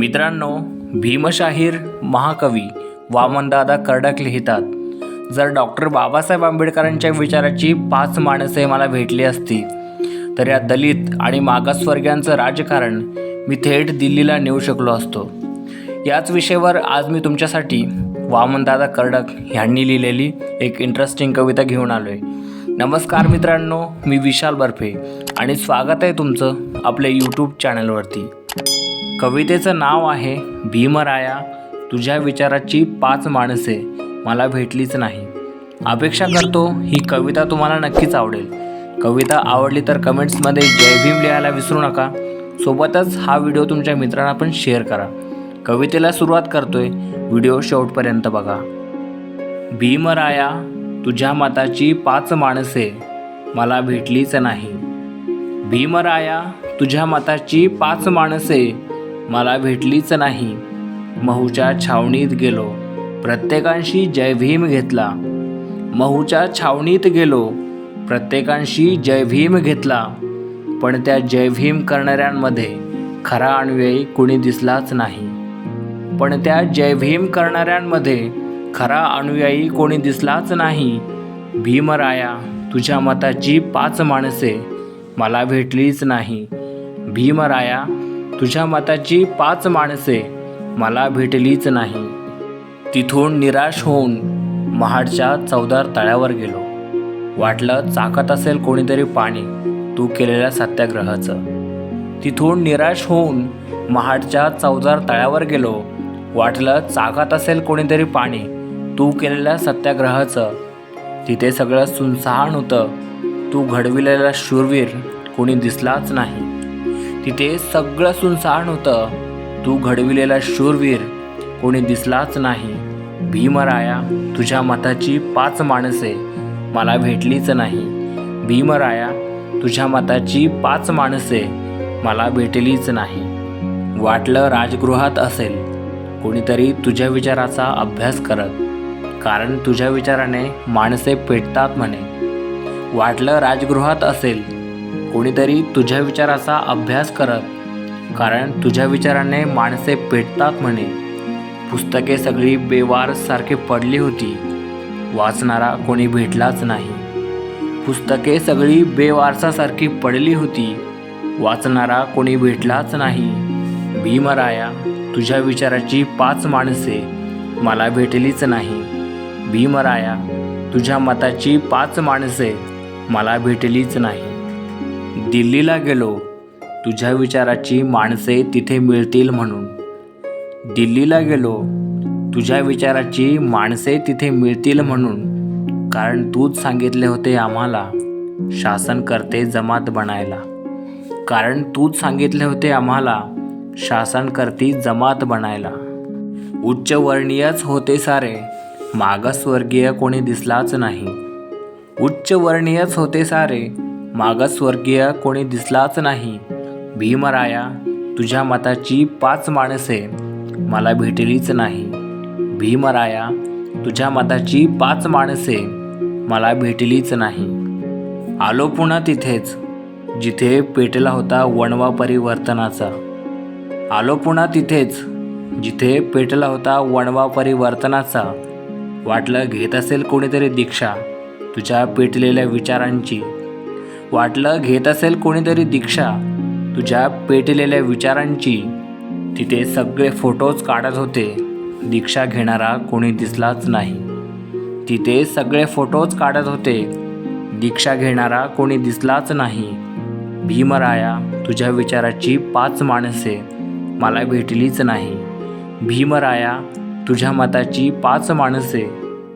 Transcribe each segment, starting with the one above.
मित्रांनो भीमशाहीर महाकवी वामनदादा कर्डक लिहितात जर डॉक्टर बाबासाहेब आंबेडकरांच्या विचाराची पाच माणसे मला भेटली असती तर या दलित आणि मागासवर्गीयांचं राजकारण मी थेट दिल्लीला नेऊ शकलो असतो. याच विषयावर आज मी तुमच्यासाठी वामनदादा कर्डक ह्यांनी लिहिलेली एक इंटरेस्टिंग कविता घेऊन आलो आहे नमस्कार मित्रांनो मी विशाल बर्फे आणि स्वागत आहे तुमचं आपल्या यूट्यूब चॅनलवरती कवितेचं नाव आहे भीमराया तुझ्या विचाराची पाच माणसे मला भेटलीच नाही. अपेक्षा करतो ही कविता तुम्हाला नक्कीच आवडेल. कविता आवडली तर कमेंट्समध्ये जय भीम लिहायला विसरू नका. सोबतच हा व्हिडिओ तुमच्या मित्रांना पण शेअर करा. कवितेला सुरुवात करतोय व्हिडिओ शेवटपर्यंत बघा. भीमराया तुझ्या मताची पाच माणसे मला भेटलीच नाही. भीमराया तुझ्या मताची पाच माणसे मला भेटलीच नाही. महूच्या छावणीत गेलो. प्रत्येकांशी जय भीम घेतला. महूच्या छावणीत गेलो. प्रत्येकांशी जय भीम घेतला. पण त्या जय भीम करणाऱ्यांमध्ये खरा अनुयायी कुणी दिसलाच नाही. पण त्या जय भीम करणाऱ्यांमध्ये खरा अनुयायी कोणी दिसलाच नाही. भीमराया तुझ्या मताची पाच माणसे मला भेटलीच नाही. भीमराया तुझ्या मताची पाच माणसे मला भेटलीच नाही. तिथून निराश होऊन महाडच्या चौदार तळ्यावर गेलो. वाटलं चाकत असेल कोणीतरी पाणी तू केलेल्या सत्याग्रहाचं. तिथून निराश होऊन महाडच्या चौदार तळ्यावर गेलो. वाटलं चाकत असेल कोणीतरी पाणी तू केलेल्या सत्याग्रहाचं. तिथे सगळं सुनसहान होतं. तू घडविलेला शूरवीर कोणी दिसलाच नाही. तिथे सगळं सुनसान होतं. तू घडविलेला शूरवीर कोणी दिसलाच नाही. भीमराया तुझ्या मताची पाच माणसे. मला भेटलीच नाही. भीमराया तुझ्या मताची पाच माणसे. मला भेटलीच नाही. वाटलं राजगृहात असेल. कोणीतरी तुझ्या विचाराचा अभ्यास करत. कारण तुझ्या विचाराने माणसे पेटतात म्हणे. वाटलं राजगृहात असेल. कोणीतरी तुझ्या विचाराचा अभ्यास करत कारण तुझ्या विचाराने माणसे पेटतात म्हणे. पुस्तके सगळी बेवार सारखी पडली होती. वाचणारा कोणी भेटलाच नाही. पुस्तके सगळी बेवारसासारखी पडली होती. वाचणारा कोणी भेटलाच नाही. भीमराया तुझ्या विचाराची पाच माणसे मला भेटलीच नाही. भीमराया तुझ्या मताची पाच माणसे मला भेटलीच नाही. दिल्लीला गेलो. तुझ्या विचाराची माणसे तिथे मिळतील म्हणून. दिल्लीला गेलो. तुझ्या विचाराची माणसे तिथे मिळतील म्हणून. कारण तूच सांगितले होते आम्हाला शासन करते जमात बनायला. कारण तूच सांगितले होते आम्हाला शासन करती जमात बनायला. उच्चवर्णीयच होते सारे मागासवर्गीय कोणी दिसलाच नाही. उच्चवर्णीयच होते सारे मागासवर्गीय कोणी दिसलाच नाही. भीमराया तुझ्या मताची पाच माणसे मला भेटलीच नाही. भीमराया तुझ्या मताची पाच माणसे मला भेटलीच नाही. आलो पुन्हा तिथेच जिथे पेटला होता वणवा परिवर्तनाचा. आलो पुन्हा तिथेच जिथे पेटला होता वणवा परिवर्तनाचा. वाटलं घेत असेल कोणीतरी दीक्षा तुझ्या पेटलेल्या विचारांची. वाटलं घेत असेल कोणीतरी दीक्षा. तुझ्या पेटलेल्या विचारांची. तिथे सगळे फोटोज काढत होते. दीक्षा घेणारा कोणी दिसलाच नाही. तिथे सगळे फोटोज काढत होते. दीक्षा घेणारा कोणी दिसलाच नाही. भीमराया तुझ्या विचाराची पाच माणसे. मला भेटलीच नाही. भीमराया तुझ्या मताची पाच माणसे.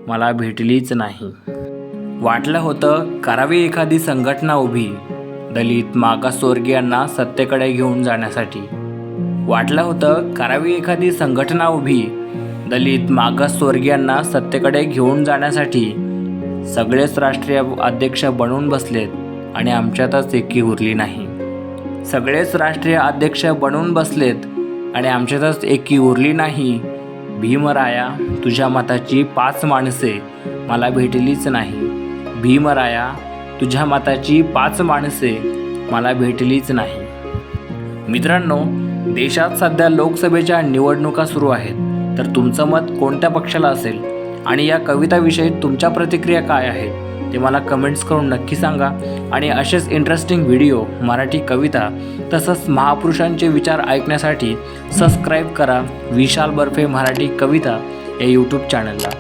मला भेटलीच नाही. वाटलं होतं करावी एखादी संघटना उभी दलित मागासवर्गीयांना सत्तेकडे घेऊन जाण्यासाठी. वाटलं होतं करावी एखादी संघटना उभी दलित मागासवर्गीयांना सत्तेकडे घेऊन जाण्यासाठी सगळेच राष्ट्रीय अध्यक्ष बनून बसलेत आणि आमच्यातच एकी उरली नाही. सगळेच राष्ट्रीय अध्यक्ष बनून बसलेत आणि आमच्यातच एकी उरली नाही. भीमराया तुझ्या मताची पाच माणसे मला भेटलीच नाही. भीमराया तुझ्या मताची पाच माणसे मला भेटलीच नाही. मित्रांनो देशात सध्या लोकसभेच्या निवडणुका सुरू आहेत. तर तुमचं मत कोणत्या पक्षाला असेल? आणि या कविताविषयी तुमच्या प्रतिक्रिया काय आहेत? ते मला कमेंट्स करून नक्की सांगा. आणि असेच इंटरेस्टिंग व्हिडिओ मराठी कविता तसंच महापुरुषांचे विचार ऐकण्यासाठी सबस्क्राईब करा. विशाल बर्फे मराठी कविता. या यूट्यूब चॅनलला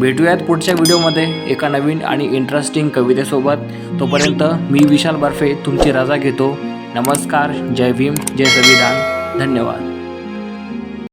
भेटूयात पुढच्या व्हिडिओमध्ये एका नवीन आणि इंटरेस्टिंग कवितेसोबत. तोपर्यंत मी विशाल बर्फे तुमची रजा घेतो. नमस्कार जय भीम जय संविधान. धन्यवाद.